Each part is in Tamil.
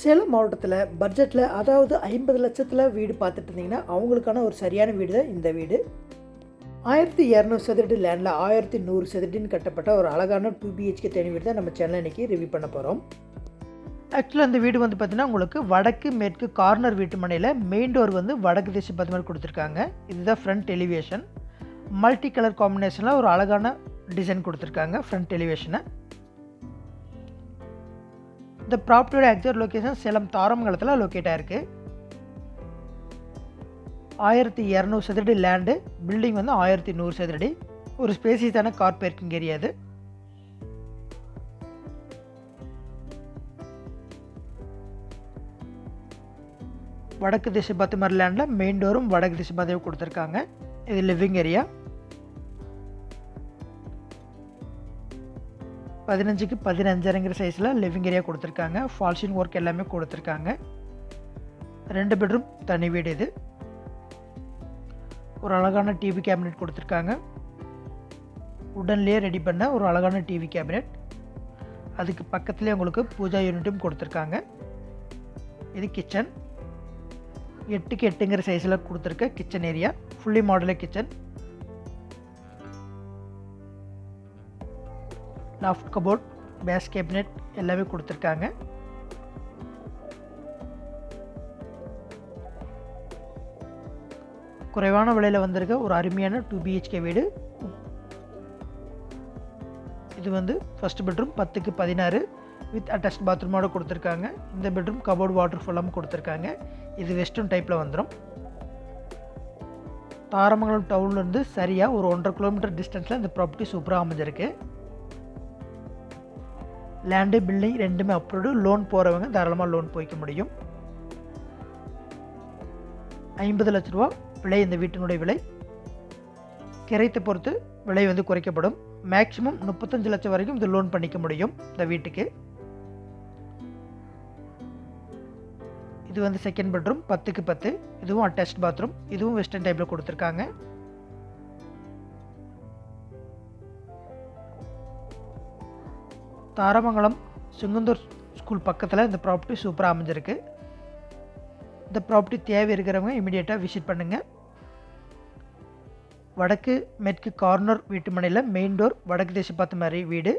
சேலம் மாவட்டத்தில் பட்ஜெட்டில் அதாவது ஐம்பது லட்சத்தில் வீடு பார்த்துட்டு இருந்தீங்கன்னா அவங்களுக்கான ஒரு சரியான வீடு தான் இந்த வீடு. ஆயிரத்தி இரநூறு சதுரடி லேண்டில் ஆயிரத்தி நூறு சதுரடின்னு கட்டப்பட்ட ஒரு அழகான டூ பிஹெச்கே தனி வீடு தான் நம்ம சென்னை இன்றைக்கி ரிவ்யூ பண்ண போகிறோம் ஆக்சுவலாக அந்த வீடு வந்து பார்த்திங்கன்னா உங்களுக்கு வடக்கு மேற்கு கார்னர் வீட்டு மனையில் மெயின் டோர் வந்து வடக்கு திசை பார்த்த மாதிரி கொடுத்துருக்காங்க. இதுதான் ஃப்ரண்ட் எலிவேஷன் மல்டி கலர் காம்பினேஷனில் ஒரு அழகான டிசைன் கொடுத்துருக்காங்க ஃப்ரண்ட் எலிவேஷனை இந்த ப்ராப்பர்ட்டியோட எக்ஸாக்ட் லொக்கேஷன் சேலம் தாரமங்கலத்தில் லொக்கேட் ஆயிருக்கு. ஆயிரத்தி இரநூறு சதுரடி லேண்டு பில்டிங் வந்து ஆயிரத்தி நூறு சதுரடி. ஒரு ஸ்பேசியஸான கார் பார்க்கிங் ஏரியா இது வடக்கு திசை பார்த்த மாதிரி லேண்டில் மெயின் டோரும் வடக்கு திசை பதவி கொடுத்துருக்காங்க. இது லிவிங் ஏரியா பதினஞ்சுக்கு பதினஞ்சரைங்கிற சைஸில் லிவிங் ஏரியா கொடுத்துருக்காங்க. ஃபால்ஷின் ஒர்க் எல்லாமே கொடுத்துருக்காங்க. ரெண்டு பெட்ரூம் தனி வீடு இது. ஒரு அழகான டிவி கேபினெட் கொடுத்துருக்காங்க. உடன்லேயே ரெடி பண்ண ஒரு அழகான டிவி கேபினெட் அதுக்கு பக்கத்துலேயே உங்களுக்கு பூஜா யூனிட்டும் கொடுத்துருக்காங்க. இது கிச்சன் எட்டுக்கு எட்டுங்கிற சைஸில் கொடுத்துருக்க kitchen area fully மாடலே kitchen loft cupboard base cabinet எல்லாமே கொடுத்துருக்காங்க. குறைவான விலையில் வந்திருக்க ஒரு அருமையான டூ பிஹெச்கே வீடு. இது வந்து ஃபஸ்ட் பெட்ரூம் பத்துக்கு பதினாறு வித் அட்டாச் பாத்ரூமோடு கொடுத்துருக்காங்க. இந்த பெட்ரூம் கபோர்டு வாட்டர் ஃபுல்லாமல் கொடுத்துருக்காங்க. இது வெஸ்டர்ன் டைப்பில் வந்துடும் தாரமங்கலம் டவுன்லேருந்து சரியாக ஒரு ஒன்றரை கிலோமீட்டர் டிஸ்டன்ஸில் இந்த ப்ராப்பர்ட்டி சூப்பராக அமைஞ்சிருக்கு. லேண்டு பில்டிங் ரெண்டுமே அப்ரூவ்டு லோன் போகிறவங்க தாராளமாக லோன் போய்க்க முடியும். ஐம்பது லட்ச ரூபா விலை இந்த வீட்டினுடைய விலை. கிரைத்தை பொறுத்து விலை வந்து குறைக்கப்படும். மேக்ஸிமம் முப்பத்தஞ்சு லட்சம் வரைக்கும் இது லோன் பண்ணிக்க முடியும் இந்த வீட்டுக்கு. இது வந்து செகண்ட் பெட்ரூம் பத்துக்கு பத்து. இதுவும் அட்டாச் பாத்ரூம் இதுவும் வெஸ்டர்ன் டைப்பில் கொடுத்துருக்காங்க. தாரமங்கலம் செங்குந்தூர் ஸ்கூல் பக்கத்தில் இந்த ப்ராப்பர்ட்டி சூப்பராக அமைஞ்சிருக்கு. இந்த ப்ராப்பர்ட்டி தேவை இருக்கிறவங்க இமீடியட்டாக விசிட் பண்ணுங்கள் வடக்கு மேற்கு கார்னர் வீட்டு மனையில் மெயின் டோர் வடக்கு தேசம் பார்த்த மாதிரி வீடு.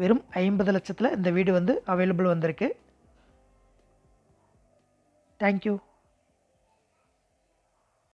வெறும் ஐம்பது லட்சத்தில் இந்த வீடு வந்து அவைலபிள் வந்திருக்கு. தேங்க்யூ